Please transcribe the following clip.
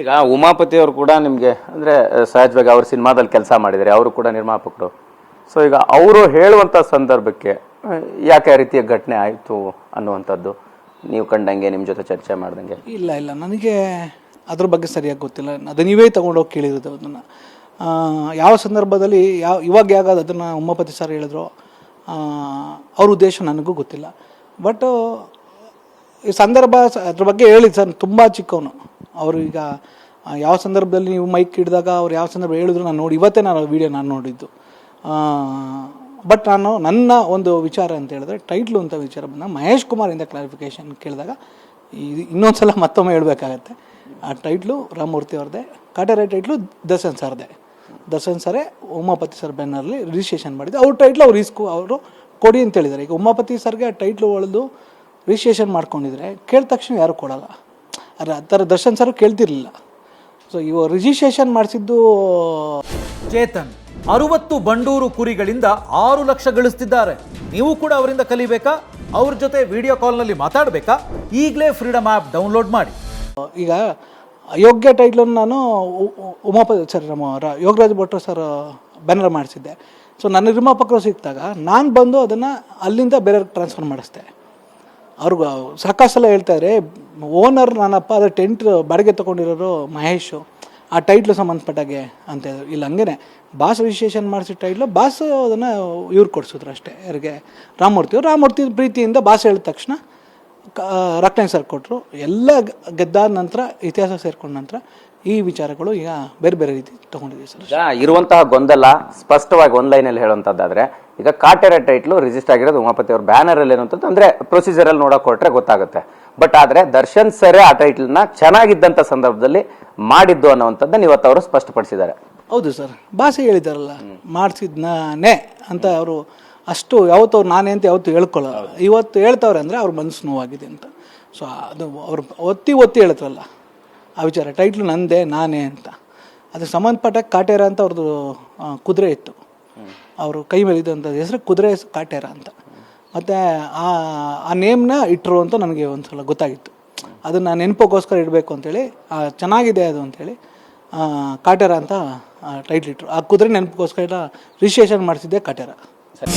ಈಗ ಉಮಾಪತಿ ಅವರು ಕೂಡ ನಿಮಗೆ, ಅಂದರೆ ಸಹಜವಾಗಿ ಅವ್ರ ಸಿನಿಮಾದಲ್ಲಿ ಕೆಲಸ ಮಾಡಿದ್ದಾರೆ, ಅವರು ಕೂಡ ನಿರ್ಮಾಪಕರು. ಸೊ ಈಗ ಅವರು ಹೇಳುವಂಥ ಸಂದರ್ಭಕ್ಕೆ ಯಾಕೆ ರೀತಿಯ ಘಟನೆ ಆಯಿತು ಅನ್ನುವಂಥದ್ದು ನೀವು ಕಂಡಂಗೆ ನಿಮ್ಮ ಜೊತೆ ಚರ್ಚೆ ಮಾಡ್ದಂಗೆ? ಇಲ್ಲ ಇಲ್ಲ, ನನಗೆ ಅದ್ರ ಬಗ್ಗೆ ಸರಿಯಾಗಿ ಗೊತ್ತಿಲ್ಲ. ಅದು ನೀವೇ ತಗೊಂಡೋಗಿ ಕೇಳಿರೋದು ಅದನ್ನು. ಯಾವ ಸಂದರ್ಭದಲ್ಲಿ, ಯಾವ, ಇವಾಗ ಯಾವಾಗ ಅದನ್ನು ಉಮಾಪತಿ ಸರ್ ಹೇಳಿದ್ರು ಅವ್ರ ಉದ್ದೇಶ ನನಗೂ ಗೊತ್ತಿಲ್ಲ. ಬಟ್ ಈ ಸಂದರ್ಭ ಅದ್ರ ಬಗ್ಗೆ ಹೇಳಿದ್ ಸರ್, ತುಂಬ ಚಿಕ್ಕವನು. ಅವರು ಈಗ ಯಾವ ಸಂದರ್ಭದಲ್ಲಿ ನೀವು ಮೈಕ್ ಹಿಡಿದಾಗ ಅವ್ರು ಯಾವ ಸಂದರ್ಭ ಹೇಳಿದ್ರು ನಾನು ನೋಡಿ, ಇವತ್ತೇ ನಾನು ವಿಡಿಯೋ ನಾನು ನೋಡಿದ್ದು. ಬಟ್ ನಾನು ನನ್ನ ಒಂದು ವಿಚಾರ ಅಂತ ಹೇಳಿದ್ರೆ, ಟೈಟ್ಲು ಅಂತ ವಿಚಾರ ಬಂದ ಮಹೇಶ್ ಕುಮಾರಿಂದ ಕ್ಲಾರಿಫಿಕೇಶನ್ ಕೇಳಿದಾಗ ಇದು ಇನ್ನೊಂದು ಸಲ ಮತ್ತೊಮ್ಮೆ ಹೇಳಬೇಕಾಗತ್ತೆ. ಆ ಟೈಟ್ಲು ರಾಮಮೂರ್ತಿ ಅವ್ರದ್ದೇ ಕಾಟೇರ ಟೈಟ್ಲು ದರ್ಶನ್ ಸರ್ದೆ. ದಸನ್ ಸರೇ ಉಮಾಪತಿ ಸರ್ ಬ್ಯಾನರ್ಲಿ ರಿಜಿಸ್ಟ್ರೇಷನ್ ಮಾಡಿದ್ದು. ಅವ್ರ ಟೈಟ್ಲು ಅವ್ರು ರಿಸ್ಕು ಅವರು ಕೊಡಿ ಅಂತ ಹೇಳಿದ್ದಾರೆ. ಈಗ ಉಮಾಪತಿ ಸರ್ಗೆ ಆ ಟೈಟ್ಲು ಒಳ್ದು ರಿಜಿಸ್ಟ್ರೇಷನ್ ಮಾಡ್ಕೊಂಡಿದ್ರೆ ಕೇಳಿದ ತಕ್ಷಣ ಯಾರು ಕೊಡಲ್ಲ. ಅದ್ರ ಆ ಥರ ದರ್ಶನ್ ಸರ್ ಕೇಳ್ತಿರ್ಲಿಲ್ಲ. ಸೊ ಇವ ರಿಜಿಸ್ಟ್ರೇಷನ್ ಮಾಡಿಸಿದ್ದು ಚೇತನ್ ಅರುವತ್ತು ಬಂಡೂರು ಕುರಿಗಳಿಂದ ಆರು ಲಕ್ಷ ಗಳಿಸ್ತಿದ್ದಾರೆ. ನೀವು ಕೂಡ ಅವರಿಂದ ಕಲಿಬೇಕಾ? ಅವ್ರ ಜೊತೆ ವಿಡಿಯೋ ಕಾಲ್ನಲ್ಲಿ ಮಾತಾಡಬೇಕಾ? ಈಗಲೇ ಫ್ರೀಡಮ್ ಆ್ಯಪ್ ಡೌನ್ಲೋಡ್ ಮಾಡಿ. ಈಗ ಅಯೋಗ್ಯ ಟೈಟ್ಲನ್ನು ನಾನು ಉಮಾಪತಿ ಸರ್ ನಮ್ಮ ರ- ಯೋಗರಾಜ್ ಭಟ್ರು ಸರ್ ಬ್ಯಾನರ್ ಮಾಡಿಸಿದ್ದೆ. ಸೊ ನನ್ನ ನಿರ್ಮಾಪಕರು ಸಿಕ್ಕಿದಾಗ ನಾನು ಬಂದು ಅದನ್ನು ಅಲ್ಲಿಂದ ಬೇರೆಯವ್ರಿಗೆ ಟ್ರಾನ್ಸ್ಫರ್ ಮಾಡಿಸ್ದೆ. ಅವ್ರಿಗೆ ಸಾಕಷ್ಟು ಸಲ ಹೇಳ್ತಾರೆ ಓನರ್ ನಾನಪ್ಪ ಅದೇ ಟೆಂಟ್ ಬಾಡಿಗೆ ತೊಗೊಂಡಿರೋರು ಮಹೇಶು, ಆ ಟೈಟ್ಲು ಸಂಬಂಧಪಟ್ಟಾಗೆ ಅಂತ ಹೇಳಿದ್ರು. ಇಲ್ಲ, ಹಂಗೇನೆ. ಬಾಸ್ ರಿಜಿಸ್ಟ್ರೇಷನ್ ಮಾಡಿಸಿ ಟೈಟ್ಲು ಬಾಸ್ ಅದನ್ನು ಇವ್ರು ಕೊಡಿಸಿದ್ರು ಅಷ್ಟೇ ಅವರಿಗೆ ರಾಮಮೂರ್ತಿ ರಾಮಮೂರ್ತಿ ಪ್ರೀತಿಯಿಂದ ಬಾಸ್ ಹೇಳಿದ ತಕ್ಷಣ ರಕ್ತನ್ ಸರ್ ಕೊಟ್ಟರು ಎಲ್ಲ ಗೆದ್ದಾದ ನಂತರ, ಇತಿಹಾಸ ಸೇರ್ಕೊಂಡ ನಂತರ, ಈ ವಿಚಾರಗಳು ಈಗ ಬೇರೆ ಬೇರೆ ರೀತಿ ತೊಗೊಂಡಿದ್ದೀವಿ ಸರ್. ಇರುವಂತಹ ಗೊಂದಲ ಸ್ಪಷ್ಟವಾಗಿ ಒಂದು ಲೈನಲ್ಲಿ ಹೇಳುವಂಥದ್ದಾದ್ರೆ ಈಗ ಕಾಟೇರ ಟೈಟ್ಲು ರಿಜಿಸ್ಟರ್ ಆಗಿರೋದು ಉಮಾಪತಿ ಅವ್ರ ಬ್ಯಾನರ್ ಅಲ್ಲಿ ಏನಂತದ್ದು ಅಂದ್ರೆ ಪ್ರೊಸೀಜರ್ ಅಲ್ಲಿ ನೋಡಕ್ ಕೊಟ್ರೆ ಗೊತ್ತಾಗುತ್ತೆ. ಬಟ್ ಆದ್ರೆ ದರ್ಶನ್ ಸರೇ ಆ ಟೈಟ್ಲನ್ನ ಚೆನ್ನಾಗಿದ್ದಂಥ ಸಂದರ್ಭದಲ್ಲಿ ಮಾಡಿದ್ದು ಅನ್ನೋವಂಥದ್ದನ್ನು ಇವತ್ತು ಅವರು ಸ್ಪಷ್ಟಪಡಿಸಿದ್ದಾರೆ. ಹೌದು ಸರ್ ಭಾಷೆ ಹೇಳಿದಾರಲ್ಲ ಮಾಡಿಸಿದ್ನೇ ಅಂತ ಅವರು ಅಷ್ಟು ಯಾವತ್ತು ಅವ್ರು ನಾನೇ ಅಂತ ಯಾವತ್ತು ಹೇಳ್ಕೊಳ್ಳಲ್ಲ. ಇವತ್ತು ಹೇಳ್ತವ್ರೆ ಅಂದರೆ ಅವ್ರ ಮನಸ್ಸು ನೋವಾಗಿದೆ ಅಂತ. ಸೊ ಅದು ಅವ್ರು ಒತ್ತಿ ಒತ್ತಿ ಹೇಳ್ತಾರಲ್ಲ ಆ ವಿಚಾರ. ಟೈಟ್ಲು ನಂದೇ ನಾನೇ ಅಂತ. ಅದಕ್ಕೆ ಸಂಬಂಧಪಟ್ಟ ಕಾಟೇರ ಅಂತ ಅವ್ರದ್ದು ಕುದುರೆ ಇತ್ತು. ಅವರು ಕೈ ಮೇಲೆ ಇದ್ದಂಥ ಹೆಸರು ಕುದುರೆ ಕಾಟೇರ ಅಂತ. ಮತ್ತು ಆ ಆ ನೇಮ್ನ ಇಟ್ಟರು ಅಂತ ನನಗೆ ಒಂದು ಸಲ ಗೊತ್ತಾಗಿತ್ತು. ಅದನ್ನು ನೆನಪೋಗೋಸ್ಕರ ಇಡಬೇಕು ಅಂತೇಳಿ ಚೆನ್ನಾಗಿದೆ ಅದು ಅಂತೇಳಿ ಆ, ಕಾಟೇರ ಅಂತ ಟೈಟ್ಲ್ ಇಟ್ಟರು ಆ ಕುದುರೆ ನೆನಪೋಗೋಸ್ಕರ ರಿಜಿಸ್ಟ್ರೇಷನ್ ಮಾಡಿಸಿದ್ದೆ ಕಾಟೇರ. ಸರಿ.